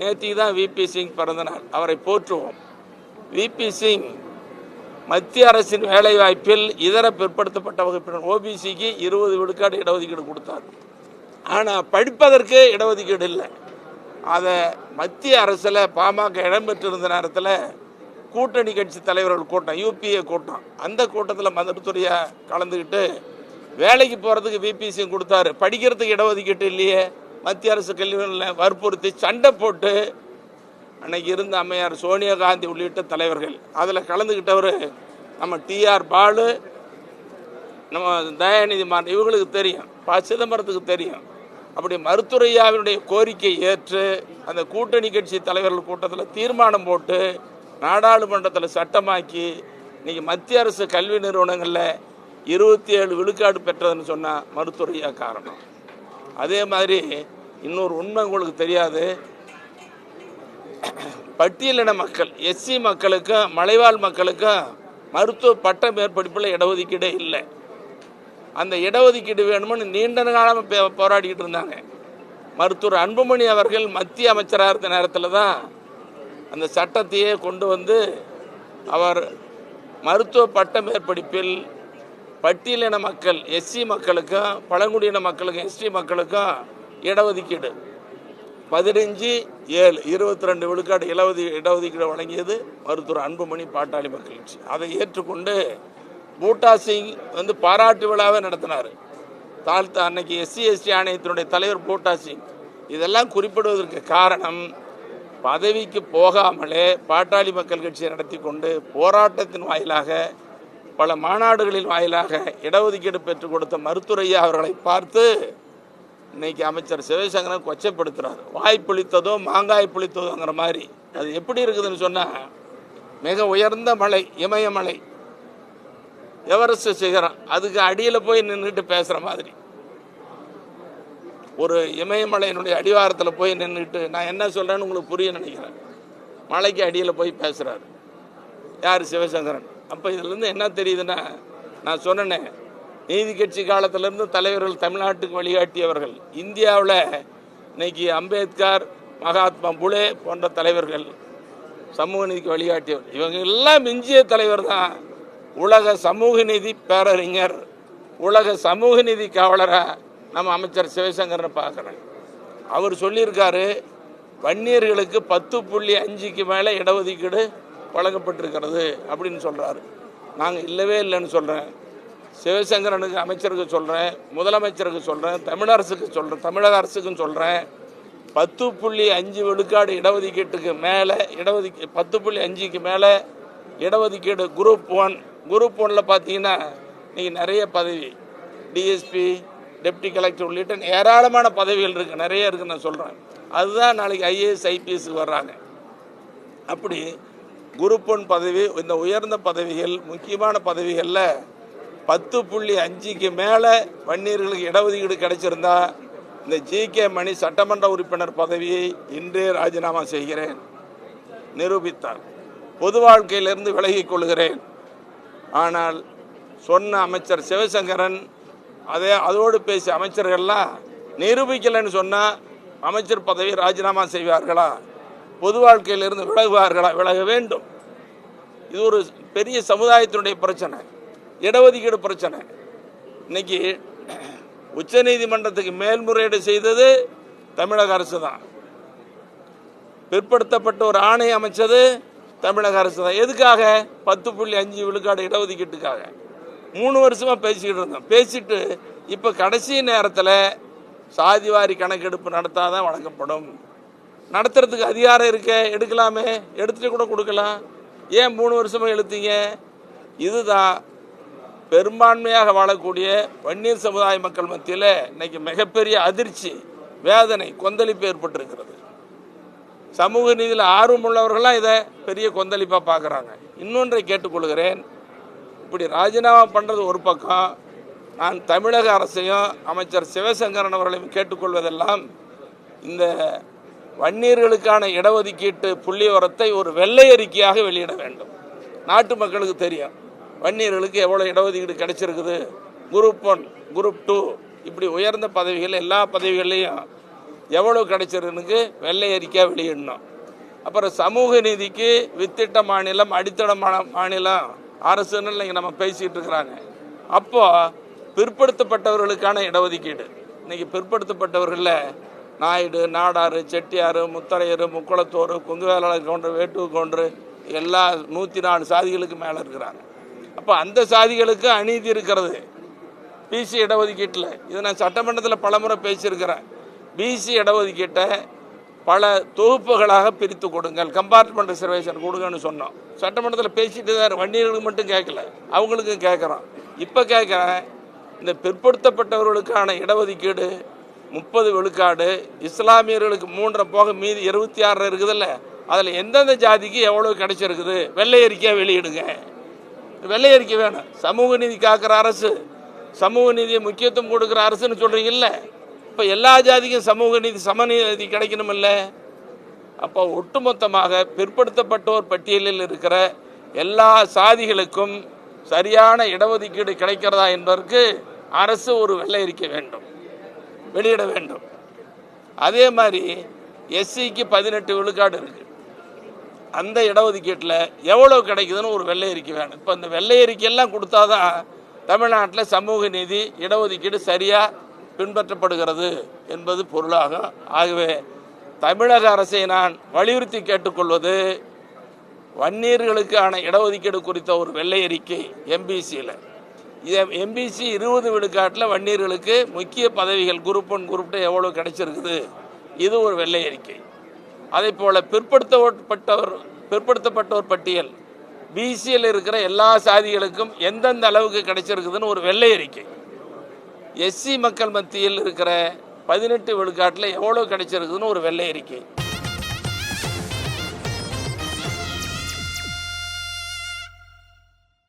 நேற்று தான் விபி சிங் பிறந்தநாள் அவரை போற்றுவோம். விபி சிங் மத்திய அரசின் வேலைவாய்ப்பில் இதர பிற்படுத்தப்பட்ட வகுப்பினர் ஓபிசிக்கு இருபது விழுக்காடு இடஒதுக்கீடு கொடுத்தார். ஆனால் படிப்பதற்கு இடஒதுக்கீடு இல்லை. அதை மத்திய அரசில் பாமக இடம்பெற்றிருந்த நேரத்தில் கூட்டணி கட்சி தலைவர்கள் கூட்டம் யூபிஏ கூட்டம். அந்த கூட்டத்தில் மதுரத்துறையாக கலந்துக்கிட்டு வேலைக்கு போகிறதுக்கு விபிசிங் கொடுத்தாரு. படிக்கிறதுக்கு இடஒதுக்கீட்டு இல்லையே. மத்திய அரசு கல்விகளில் வற்புறுத்தி சண்டை போட்டு அன்னைக்கு இருந்த அம்மையார் சோனியா காந்தி உள்ளிட்ட தலைவர்கள். அதில் கலந்துக்கிட்டவர் நம்ம டிஆர் பாலு நம்ம தயாநிதி மாறன் இவங்களுக்கு தெரியும். ப சிதம்பரத்துக்கு தெரியும். அப்படி மருத்துரையாவினுடைய கோரிக்கை ஏற்று அந்த கூட்டணி கட்சி தலைவர்கள் கூட்டத்தில் தீர்மானம் போட்டு நாடாளுமன்றத்தில் சட்டமாக்கி இன்னைக்கு மத்திய அரசு கல்வி நிறுவனங்களில் இருபத்தி ஏழு விழுக்காடு பெற்றதுன்னு சொன்னால் மருத்துவரையா காரணம். அதே மாதிரி இன்னொரு உண்மை உங்களுக்கு தெரியாது. பட்டியலின மக்கள் எஸ்சி மக்களுக்கும் மலைவாழ் மக்களுக்கும் மருத்துவ பட்ட மேற்படிப்பில் இடஒதுக்கீடே இல்லை. அந்த இடஒதுக்கீடு வேணும்னு நீண்ட காலமாக போராடிக்கிட்டு இருந்தாங்க. மருத்துவர் அன்புமணி அவர்கள் மத்திய அமைச்சராக இருந்த நேரத்தில் தான் அந்த சட்டத்தையே கொண்டு வந்து அவர் மருத்துவ பட்ட மேற்படிப்பில் பட்டியலின மக்கள் எஸ்சி மக்களுக்கும் பழங்குடியின மக்களுக்கும் எஸ்டி மக்களுக்கும் இடஒதுக்கீடு. பதினஞ்சு ஏழு இருபத்தி ரெண்டு விழுக்காடு இலவதி இடஒதுக்கீடு வழங்கியது மருத்துவர் அன்புமணி பாட்டாளி மக்கள் கட்சி. அதை ஏற்றுக்கொண்டு பூட்டா சிங் வந்து பாராட்டு விழாவை நடத்தினார். தாழ்த்த அன்னைக்கு எஸ்சி எஸ்டி ஆணையத்தினுடைய தலைவர் பூட்டா சிங் இதெல்லாம் குறிப்பிடுவதற்கு காரணம் பதவிக்கு போகாமலே பாட்டாளி மக்கள் கட்சியை நடத்தி கொண்டு போராட்டத்தின் வாயிலாக பல மாநாடுகளின் வாயிலாக இடஒதுக்கீடு பெற்றுக் கொடுத்த மருத்துவரையா அவர்களை பார்த்து இன்னைக்கு அமைச்சர் சிவசங்கரன் கொச்சைப்படுத்துறாரு. வாய் புளித்ததோ மாங்காய் புளித்ததோங்கிற மாதிரி. அது எப்படி இருக்குதுன்னு சொன்னா மிக உயர்ந்த மலை இமயமலை எவரெஸ்ட் சிகரம் அதுக்கு அடியில் போய் நின்றுட்டு பேசுகிற மாதிரி. ஒரு இமயமலையினுடைய அடிவாரத்தில் போய் நின்றுட்டு நான் என்ன சொல்கிறேன்னு உங்களுக்கு புரிய நினைக்கிறேன். மலைக்கு அடியில் போய் பேசுகிறாரு யார் சிவசங்கரன் அப்போ இதுலேருந்து என்ன தெரியுதுன்னா நான் சொன்னேனே நீதி கட்சி காலத்திலேருந்து தலைவர்கள் தமிழ்நாட்டுக்கு வழிகாட்டியவர்கள். இந்தியாவில் இன்னைக்கு அம்பேத்கர் மகாத்மா புலே போன்ற தலைவர்கள் சமூக நீதிக்கு வழிகாட்டியவர். இவங்க எல்லாம் மிஞ்சிய தலைவர் தான். உலக சமூக நீதி பேரறிஞர் உலக சமூக நீதி காவலராக நம்ம அமைச்சர் சிவசங்கரனை பார்க்குறேன். அவர் சொல்லியிருக்காரு வன்னியர்களுக்கு பத்து புள்ளி அஞ்சுக்கு மேலே இடஒதுக்கீடு வழங்கப்பட்டிருக்கிறது அப்படின்னு சொல்கிறாரு நாங்கள் இல்லவே இல்லைன்னு சொல்கிறேன் சிவசங்கரனுக்கு அமைச்சருக்கு சொல்கிறேன் முதலமைச்சருக்கு சொல்கிறேன் தமிழரசுக்கு சொல்கிறேன் தமிழக அரசுக்கும் சொல்கிறேன் பத்து புள்ளி அஞ்சு விழுக்காடு இடஒதுக்கீட்டுக்கு மேலே இடஒதுக்கீ பத்து புள்ளி அஞ்சுக்கு மேலே இடஒதுக்கீடு குரூப் ஒன் குரூப் ஒனில் பார்த்தீங்கன்னா நீங்கள் நிறைய பதவி. டிஎஸ்பி டெப்டி கலெக்டர் உள்ளிட்ட ஏராளமான பதவிகள் இருக்குது நிறைய இருக்குன்னு நான் சொல்கிறேன் அதுதான் நாளைக்கு ஐஏஎஸ் ஐபிஎஸ்க்கு வர்றாங்க. அப்படி குரூப் ஒன் பதவி இந்த உயர்ந்த பதவிகள் முக்கியமான பதவிகளில் பத்து புள்ளி அஞ்சுக்கு மேலே வன்னியர்களுக்கு இடஒதுக்கீடு கிடைச்சிருந்தா இந்த ஜி கே மணி சட்டமன்ற உறுப்பினர் பதவியை இன்றே ராஜினாமா செய்கிறேன். நிரூபித்தார். பொது வாழ்க்கையிலிருந்து விலகிக் கொள்கிறேன். ஆனால் சொன்ன அமைச்சர் சிவசங்கரன் அதே அதோடு பேசிய அமைச்சர்கள்லாம் நிரூபிக்கலைன்னு சொன்னால் அமைச்சர் பதவியை ராஜினாமா செய்வார்களா? பொது வாழ்க்கையிலிருந்து விலகுவார்களா? விலக வேண்டும். இது ஒரு பெரிய சமுதாயத்தினுடைய பிரச்சனை. இடஒதுக்கீடு பிரச்சனை. இன்னைக்கு உச்சநீதிமன்றத்துக்கு மேல்முறையீடு செய்தது தமிழக அரசு தான் பிற்படுத்தப்பட்ட ஒரு ஆணை அமைச்சது தமிழக அரசு தான் எதுக்காக? பத்து புள்ளி அஞ்சு விழுக்காடு இடஒதுக்கீட்டுக்காக. மூணு வருஷமாக பேசிக்கிட்டு இருந்தோம். பேசிட்டு இப்போ கடைசி நேரத்தில் சாதிவாரி கணக்கெடுப்பு நடத்தாதான் வழங்கப்படும். நடத்துறதுக்கு அதிகாரம் இருக்க எடுக்கலாமே. எடுத்துகிட்டு கூட கொடுக்கலாம். ஏன் மூணு வருஷமாக எழுத்தீங்க இதுதான் பெரும்பான்மையாக வாழக்கூடிய வன்னியர் சமுதாய மக்கள் மத்தியில் இன்னைக்கு மிகப்பெரிய அதிர்ச்சி வேதனை கொந்தளிப்பு ஏற்பட்டிருக்கிறது. சமூக நீதியில் ஆர்வம் உள்ளவர்கள்லாம் இதை பெரிய கொந்தளிப்பாக பார்க்குறாங்க. இன்னொன்றை கேட்டுக்கொள்கிறேன். இப்படி ராஜினாமா பண்ணுறது ஒரு பக்கம் நான் தமிழக அரசையும் அமைச்சர் சிவசங்கரன் அவர்களையும் கேட்டுக்கொள்வதெல்லாம் இந்த வன்னியர்களுக்கான இடஒதுக்கீட்டு புள்ளி உரத்தை ஒரு வெள்ளை அறிக்கையாக வெளியிட வேண்டும். நாட்டு மக்களுக்கு தெரியும். வன்னியர்களுக்கு எவ்வளோ இடஒதுக்கீடு கிடைச்சிருக்குது? குரூப் ஒன் குரூப் டூ இப்படி உயர்ந்த பதவிகள் எல்லா பதவிகள்லையும் எவ்வளோ கிடைச்சிருக்குன்னு வெள்ளை அறிக்கை வெளியிடணும். அப்புறம் சமூக நீதிக்கு வித்திட்ட மாநிலம் அடித்தள மாநிலம் அரசுன்னு இல்லைங்க நம்ம பேசிகிட்டு இருக்கிறாங்க. அப்போது பிற்படுத்தப்பட்டவர்களுக்கான இடஒதுக்கீடு. இன்றைக்கி பிற்படுத்தப்பட்டவர்களில் நாயுடு நாடாறு செட்டியார் முத்தரையர் முக்குளத்தோர் குங்குவேலாளர் கவுண்டர் வேட்டு கவுண்டர் எல்லா நூற்றி நாலு சாதிகளுக்கு மேலே இருக்கிறாங்க. அப்போ அந்த சாதிகளுக்கு அநீதி இருக்கிறது. பிசி இடஒதுக்கீட்டில். இதை நான் சட்டமன்றத்தில் பலமுறை பேசியிருக்கிறேன். பிசி இடஒதுக்கீட்டை பல தொகுப்புகளாக பிரித்து கொடுங்கள். கம்பார்ட்மெண்ட் ரிசர்வேஷன் கொடுங்கன்னு சொன்னோம். சட்டமன்றத்தில் பேசிட்டு தான் வன்னியர்களுக்கு மட்டும் கேட்கல. அவங்களுக்கும் கேட்குறோம். இப்போ கேட்குறேன் இந்த பிற்படுத்தப்பட்டவர்களுக்கான இடஒதுக்கீடு முப்பது விழுக்காடு இஸ்லாமியர்களுக்கு மூன்றரை போக மீதி இருபத்தி ஆறு இருக்குதுல்ல. அதில் எந்தெந்த ஜாதிக்கு எவ்வளோ கிடைச்சிருக்குது? வெள்ளை அறிக்கையாக வெளியிடுங்க. வெள்ளை அறிக்கை வேணும். சமூக நீதி காக்கிற அரசு சமூக நீதியை முக்கியத்துவம் கொடுக்குற அரசுன்னு சொல்றீங்கல்ல? இப்போ எல்லா ஜாதிக்கும் சமூக நீதி சமநீதி கிடைக்கணுமில்ல? அப்போ ஒட்டுமொத்தமாக பிற்படுத்தப்பட்டோர் பட்டியலில் இருக்கிற எல்லா சாதிகளுக்கும் சரியான இடஒதுக்கீடு கிடைக்கிறதா என்பதற்கு அரசு ஒரு வெள்ளை அறிக்கை வேண்டும். வெளியிட வேண்டும். அதே மாதிரி எஸ்சிக்கு பதினெட்டு விழுக்காடு இருக்குது அந்த இடஒதுக்கீட்டில் எவ்வளோ கிடைக்குதுன்னு ஒரு வெள்ளை அறிக்கை வேணும். இப்போ இந்த வெள்ளை அறிக்கையெல்லாம் கொடுத்தாதான் தமிழ்நாட்டில் சமூக நீதி இடஒதுக்கீடு சரியாக பின்பற்றப்படுகிறது என்பது பொருளாகும். ஆகவே தமிழக அரசை நான் வலியுறுத்தி கேட்டுக்கொள்வது வன்னியர்களுக்கான இடஒதுக்கீடு குறித்த ஒரு வெள்ளை அறிக்கை எம்பிசியில் எம்பிசி இருபது விழுக்காட்டில் வன்னியர்களுக்கு முக்கிய பதவிகள் குரூப் ஒன் குரூப் டூ எவ்வளோ கிடைச்சிருக்குது? இது ஒரு வெள்ளை அறிக்கை அதே போல் பிற்படுத்தப்பட்டவர் பிற்படுத்தப்பட்டோர் பட்டியல். பிசியில் இருக்கிற எல்லா சாதிகளுக்கும் எந்தெந்த அளவுக்கு கிடைச்சிருக்குதுன்னு ஒரு வெள்ளை அறிக்கை. எஸ்சி மக்கள் மத்தியில் இருக்கிற பதினெட்டு விழுக்காட்டில் எவ்வளோ கிடைச்சிருக்குதுன்னு ஒரு வெள்ளை அறிக்கை.